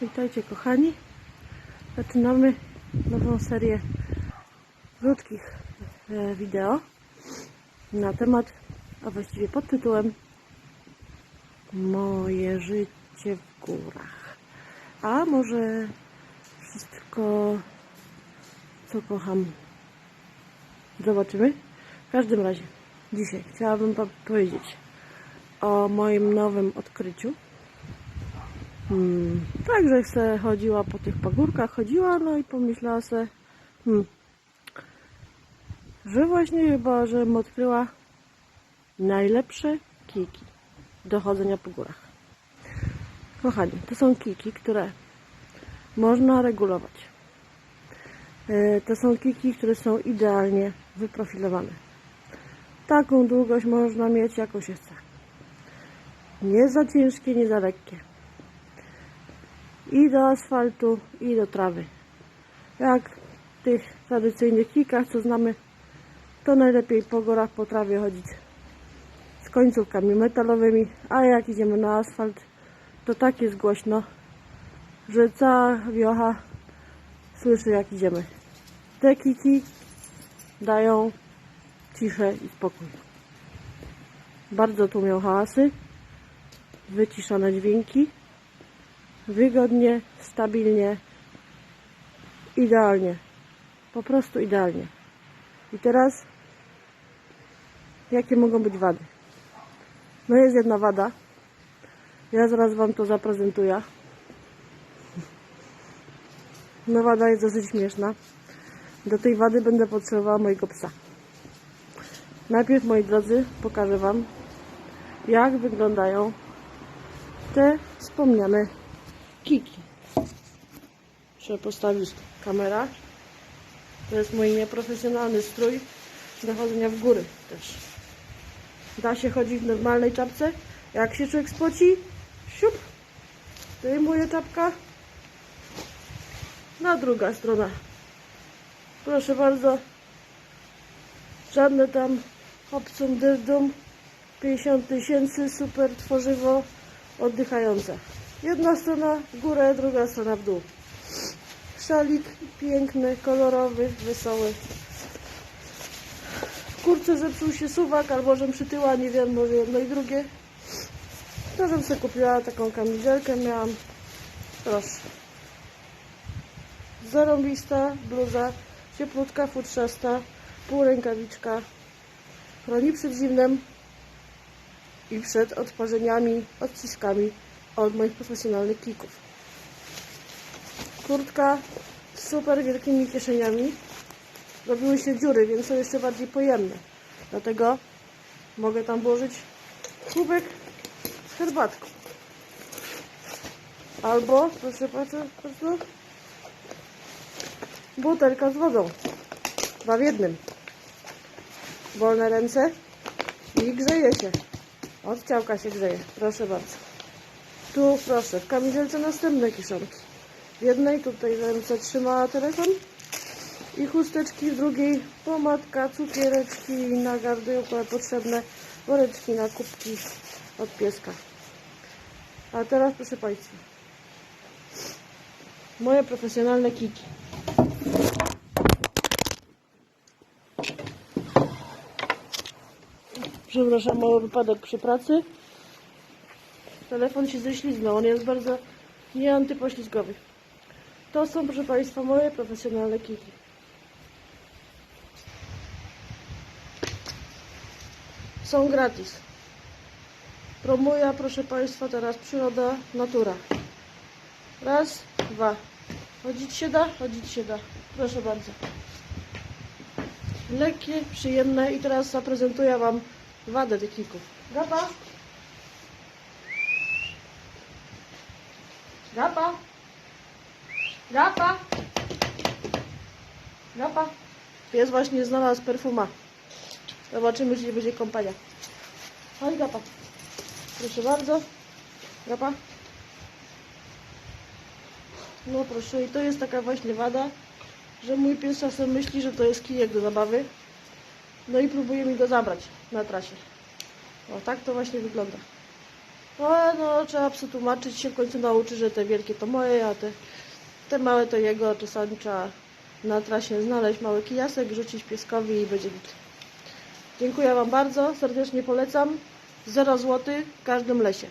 Witajcie kochani. Zaczynamy nową serię krótkich e, wideo na temat, a właściwie pod tytułem Moje życie w górach. A może wszystko, co kocham, zobaczymy. W każdym razie, dzisiaj chciałabym powiedzieć o moim nowym odkryciu. Hmm, także se chodziła po tych pagórkach, chodziła, no i pomyślała se, hmm, że właśnie chyba, żebym odkryła najlepsze kiki do chodzenia po górach. Kochani, to są kiki, które można regulować. E, To są kiki, które są idealnie wyprofilowane. Taką długość można mieć, jaką się chce. Nie za ciężkie, nie za lekkie. I do asfaltu, i do trawy. Jak w tych tradycyjnych kikach, co znamy, to najlepiej po górach, po trawie chodzić z końcówkami metalowymi, a jak idziemy na asfalt, to tak jest głośno, że cała wiocha słyszy jak idziemy. Te kiki dają ciszę i spokój. Bardzo tłumią hałasy, wyciszone dźwięki, wygodnie, stabilnie, idealnie. Po prostu idealnie. I teraz, jakie mogą być wady? No jest jedna wada. Ja zaraz Wam to zaprezentuję. No wada jest dosyć śmieszna. Do tej wady będę potrzebowała mojego psa. Najpierw, moi drodzy, pokażę Wam, jak wyglądają te wspomniane kiki. Muszę postawić kamera. To jest mój nieprofesjonalny strój do chodzenia w góry też. Da się chodzić w normalnej czapce. Jak się człowiek spoci, siup, zdejmuje czapka. Na druga strona. Proszę bardzo. Żadne tam obcą dyrdum. 50 tysięcy, super tworzywo oddychające. Jedna strona w górę, druga strona w dół. Szalik piękny, kolorowy, wesoły. W kurce zepsuł się suwak, albo żem przytyła, nie wiem, może jedno i drugie. To żem sobie kupiła taką kamizelkę, miałam, proszę. Zarąbista bluza, cieplutka, futrzasta, pół rękawiczka. Chroni przed zimnem i przed odparzeniami, odciskami od moich profesjonalnych kików. Kurtka z super wielkimi kieszeniami. Robiły się dziury, więc są jeszcze bardziej pojemne. Dlatego mogę tam włożyć kubek z herbatką. Albo, proszę bardzo, butelka z wodą. Dwa w jednym. Wolne ręce i grzeje się. Od ciałka się grzeje. Proszę bardzo. Tu proszę, w kamizelce następne kiszonki. W jednej tutaj ręce trzymała telefon i chusteczki, w drugiej pomadka, cukiereczki na gardełkę potrzebne, woreczki na kubki od pieska. A teraz proszę Państwa, moje profesjonalne kiki. Przepraszam, mały wypadek przy pracy. Telefon się ześlizgnął, on jest bardzo nieantypoślizgowy. To są, proszę Państwa, moje profesjonalne kiki. Są gratis. Promuję, proszę Państwa, teraz przyroda, natura. Raz, dwa. Chodzić się da? Chodzić się da. Proszę bardzo. Lekkie, przyjemne i teraz zaprezentuję Wam wadę tych kików. Gapa. Gapa. Gapa. Gapa. Pies właśnie znalazł perfuma. Zobaczymy, czy nie będzie kompania. Chodź, Gapa. Proszę bardzo. Gapa. No proszę, i to jest taka właśnie wada, że mój pies czasem myśli, że to jest kijek do zabawy. No i próbuje mi go zabrać na trasie. O, tak to właśnie wygląda. No, no trzeba przetłumaczyć się, w końcu nauczy, że te wielkie to moje, a te, te małe to jego. Czasami trzeba na trasie znaleźć mały kijasek, rzucić pieskowi i będzie git. Dziękuję Wam bardzo, serdecznie polecam. 0 zł w każdym lesie.